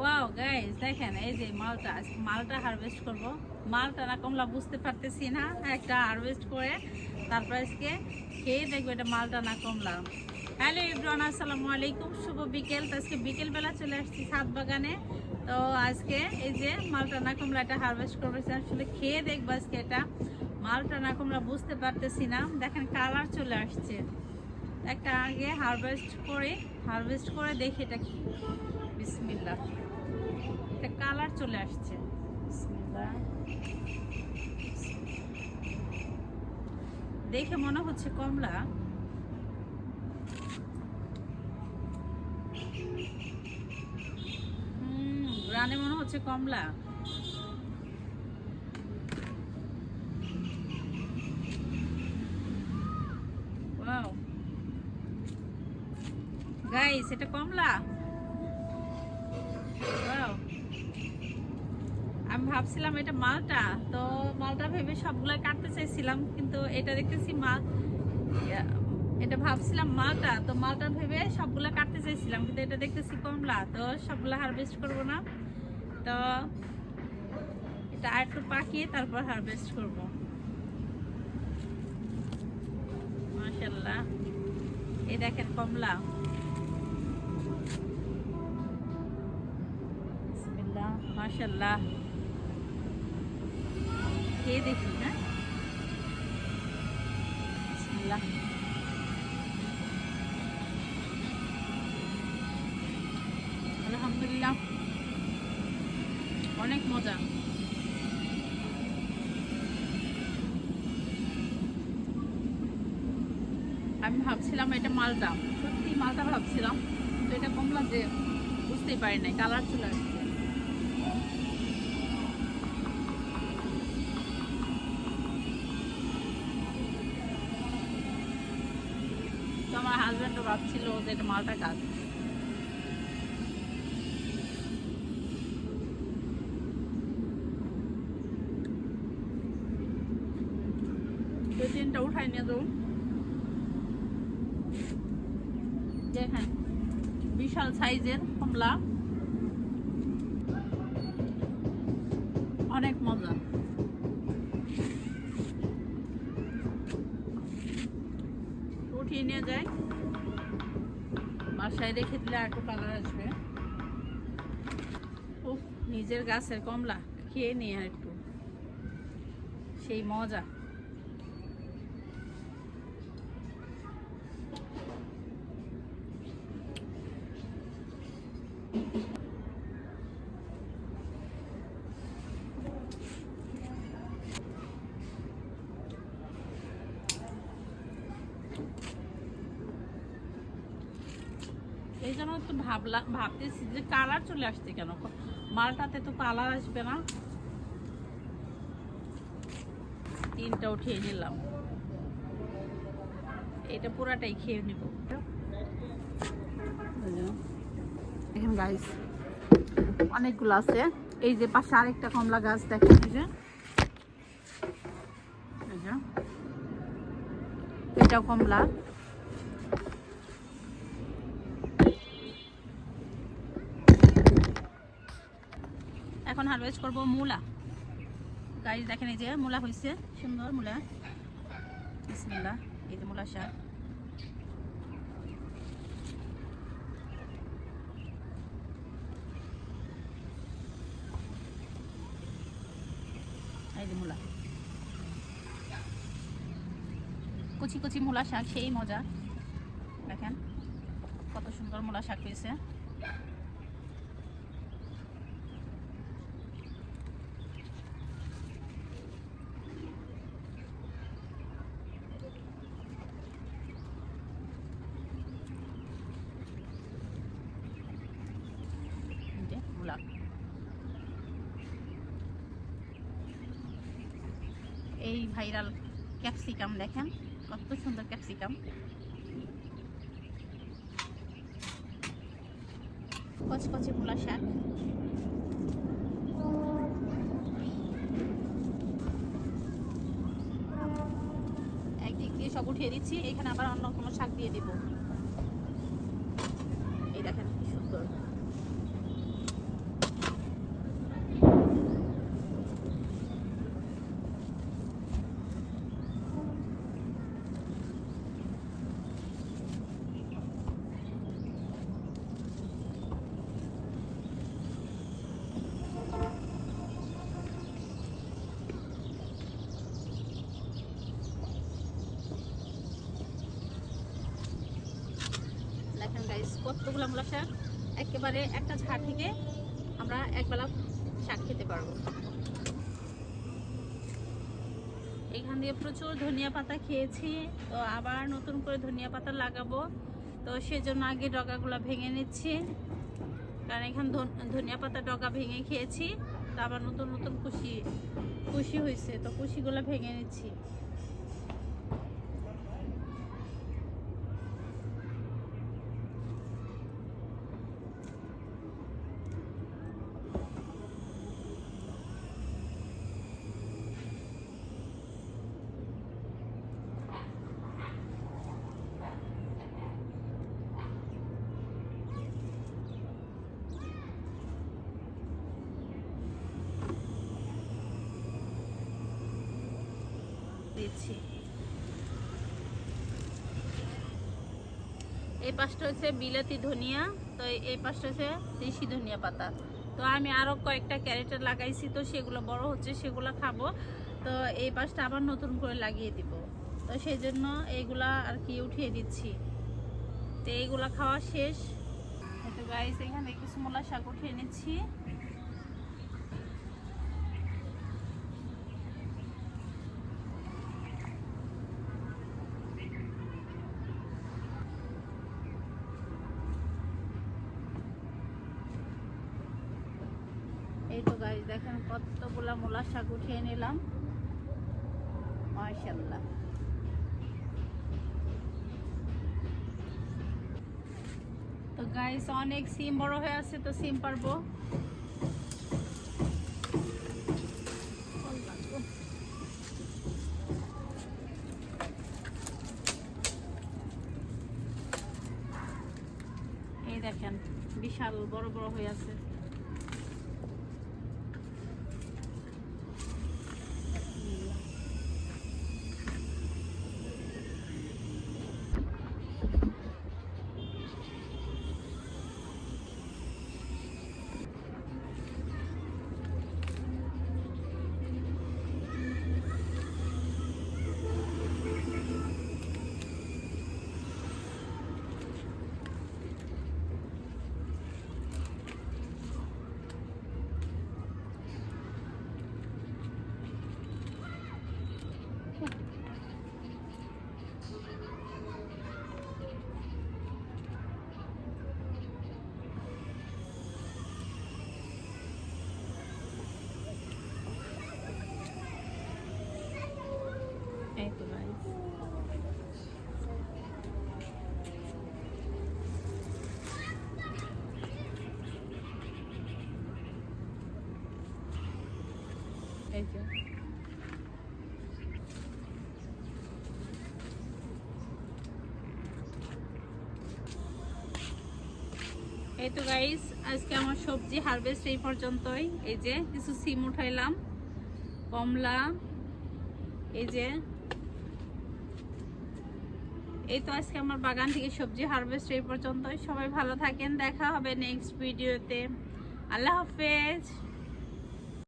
Wow guys দেখেন, এই যে মালটা মালটা হারভেস্ট করব। মালটা না কমলা বুঝতে পারতেছি না, একটা হারভেস্ট করে তারপর আজকে খেয়ে দেখব এটা মালটা না কমলা। হ্যালো ইব্রান আসসালামু আলাইকুম, শুভ বিকেল। তো আজকে বিকেলবেলা চলে আসছি ছাদ বাগানে। তো আজকে এই যে মালটা না কমলা এটা হারভেস্ট করব আসলে খেয়ে দেখব আজকে এটা। মালটা না কমলা বুঝতে পারতেছি না। দেখেন কালার চলে আসছে। একটা আগে হারভেস্ট করে হারভেস্ট করে দেখি এটা কি। বিসমিল্লাহ। একটা কালার চলে আসছে। দেখে মনে হচ্ছে কমলা। হুম রানে মনে হচ্ছে কমলা। গাইস এটা কমলা? ভাবছিলাম এটা মালটা, তো মালটা ভেবে সবগুলো কাটতে চাইছিলাম, কিন্তু এটা দেখতেছি মাল এটা ভাবছিলাম মালটা, তো মালটা ভেবে সবগুলো কাটতে চাইছিলাম, কিন্তু এটা দেখতেছি কমলা, তো সবগুলো হারভেস্ট করব না। তো এটা আর একটু পাকিয়ে তারপর হারভেস্ট করব। মাশাল্লাহ এই দেখেন কমলা। মাশাল্লাহ খেয়ে দেখি হ্যাঁ? আলহামদুলিল্লাহ। অনেক মজা। আমি ভাবছিলাম এটা মালটা সত্যি মালটা ভাবছিলাম তো এটা কমলা যে বুঝতেই পারি নাই, কালার চলে আসছে। ভাবছিল যে এটা মালটা দুই তিনটা উঠাই নিয়ে যাও। দেখেন, বিশাল সাইজের কমলা। অনেক মজা উঠিয়ে নিয়ে যায় বাসায় রেখে দিলে আর একটু কালার আসবে। উফ, নিজের গাছের কমলা, খেয়ে নিয়ে আর একটু। সেই মজা। এই জন্য তো ভাবলাম ভাবতেছি যে কালার চলে আসছে কেন? মালটাতে তো কালার আসবে না। তিনটা উঠিয়ে নিলাম। এটা পুরাটাই খেয়ে নিব। দেখেন গাইস অনেকগুলো আছে। এই যে পাশে আরেকটা কমলা গাছ দেখেন এই যে। এটাও কমলা। এখন হারভেস্ট করব মূলা। গাড়ি দেখেন এই যে মূলা হয়েছে সুন্দর মূলা। বিসমিল্লাহ, এই যে মূলা শাক। এই মূলা। কুচি কুচি মূলা শাক, সেই মজা। দেখেন কত সুন্দর মূলা শাক হয়েছে এই যে মূলা এই ভাইরাল ক্যাপসিকাম দেখেন, কত সুন্দর ক্যাপসিকাম। কচকচে মূলা শাক। একদিক দিয়ে সব উঠিয়ে দিচ্ছি, এখানে আবার অন্য কোনো শাক দিয়ে দিব এই দেখেন কি সুন্দর কতগুলো মূলা শাক? একেবারে একটা ঝাড় থেকে আমরা একবেলা শাক খেতে পারব। এখান দিয়ে প্রচুর ধনিয়া পাতা খেয়েছি, তো আবার নতুন করে ধনিয়া পাতা লাগাবো। তো সেজন্য আগে ডগাগুলো ভেঙে নিচ্ছি। কারণ এখানে ধন- ধনিয়া পাতা ডগা ভেঙে খেয়েছি, তো আবার নতুন নতুন কুশি কুশি হয়েছে তো কুশিগুলো ভেঙে নিচ্ছি। দিচ্ছি এই পাশটা হচ্ছে বিলাতি ধনিয়া, তো এই- পাশটা হচ্ছে দেশি ধনিয়া পাতা। তো আমি আরও কয়েকটা ক্যারেটার লাগাইছি, তো সেগুলো বড় হচ্ছে, সেগুলো খাব। তো এই পাশটা আবার নতুন করে লাগিয়ে দিব। তো সেই জন্য এইগুলা আর কি উঠিয়ে দিচ্ছি। তো এইগুলা খাওয়া শেষ। তো গাইস এখানে কিছু মোলা শাক উঠিয়ে নিচ্ছি। এই দেখেন কতগুলা মোলা শাক উঠিয়ে নিলাম। মাশাল্লাহ তো গাইস অনেক সিম বড় হয়ে আছে, তো সিম পারব। এই দেখেন, বিশাল বড় বড় হয়ে আছে এই তো গাইস এই তো গাইস আজকে আমার সবজি হারভেস্ট এই পর্যন্তই। এই যে কিছু সিম উঠাইলাম, কমলা, এই যে। এই তো আজকে আমার বাগান থেকে সবজি হারভেস্ট এই পর্যন্তই। সবাই ভালো থাকেন, দেখা হবে নেক্সট ভিডিওতে আল্লাহ হাফেজ।